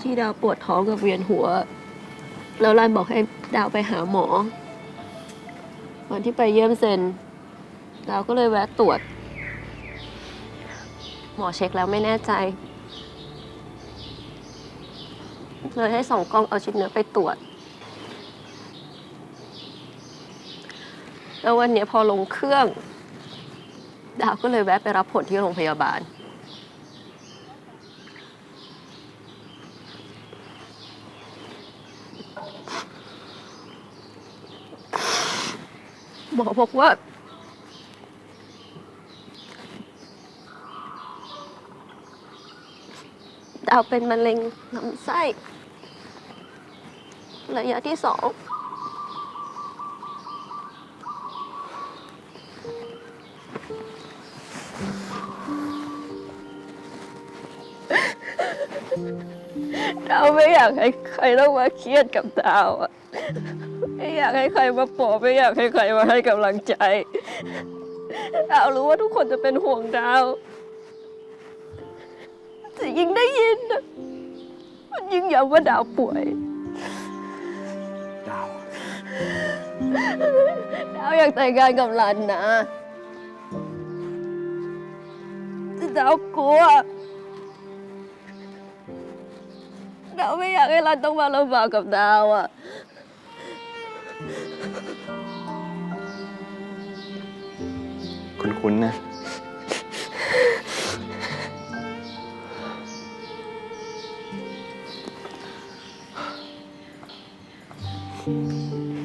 ที่ดาวปวดท้องกับเวียนหัว แล้วรันบอกให้ดาวไปหาหมอ วันที่ไปเยี่ยมเซนดาวก็เลยแวะตรวจ หมอเช็คแล้วไม่แน่ใจ เลยให้ส่องกล้องเอาชิ้นเนื้อไปตรวจ แล้ววันนี้พอลงเครื่อง ดาวก็เลยแวะไปรับผลที่โรงพยาบาล หมอบอกว่า ดาวเป็นมะเร็งลำไส้ระยะที่สอง ดาวไม่อยากให้ใครต้องมาเครียดกับดาวอะ ไม่อยากให้ใครมาปลอบไม่อยากให้ใครมาให้กำลังใจดาวรู้ว่าทุกคนจะเป็นห่วงดาวแต่ยิ่งได้ยินอะมันยิ่งย้ำว่าดาวป่วย ดาว ดาวอยากแต่งงานกับรันนะแต่ดาวกลัวดาวไม่อยากให้รันต้องมาลำบากกับดาวอะ คุ้นๆนะ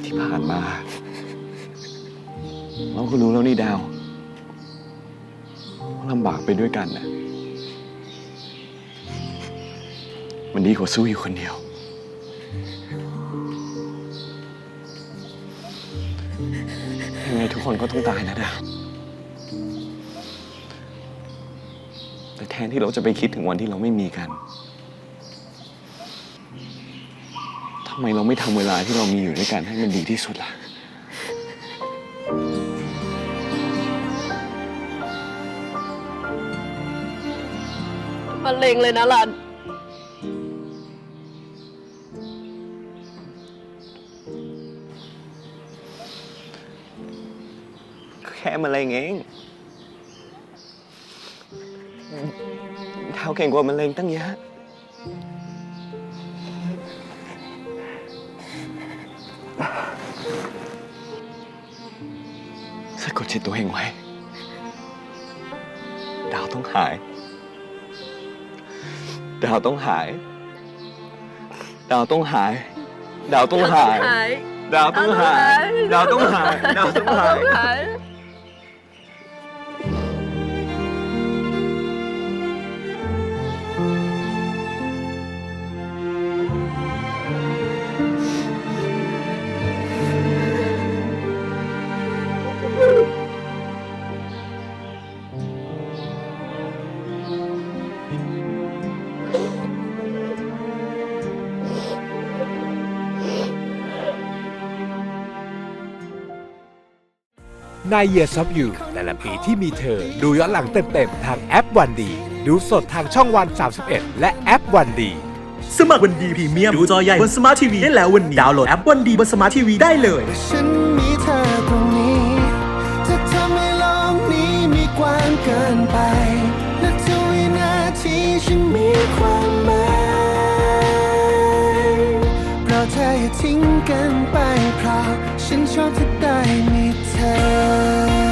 ที่ผ่านมา เราก็รู้แล้วนี่ดาวว่าลำบากไปด้วยกันนะมันดีกว่าสู้อยู่คนเดียว ยังไงทุกคนก็ต้องตายนะดาวแต่แทนที่เราจะไปคิดถึงวันที่เราไม่มีกันทำไมเราไม่ทำเวลาที่เรามีอยู่ด้วยกันให้มันดีที่สุดล่ะมะเร็งเลยนะรัน แค่มะเร็งเองดาวเก่งกว่ามะเร็งตั้งเยอะสะกดจิตตัวเองไว้ ดาวต้องหาย ดาวต้องหาย ดาวต้องหาย ดาวต้องหาย ดาวต้องหาย ดาวต้องหาย ดาวต้องหาย นายใน Years of You แต่ละปีที่มีเธอ ดูย้อนหลังเต็มๆ ทางแอปวันดี ดูสดทางช่องวัน 31 และแอปวันดี สมัครวันดีพรีเมียม ดูจอใหญ่บนสมาร์ททีวีได้แล้ววันนี้ ดาวน์โหลดแอปวันดีบนสมาร์ททีวีได้เลยฉันมีเธอตรง ทิ้งกันไปเพราะฉันชอบที่ได้มีเธอ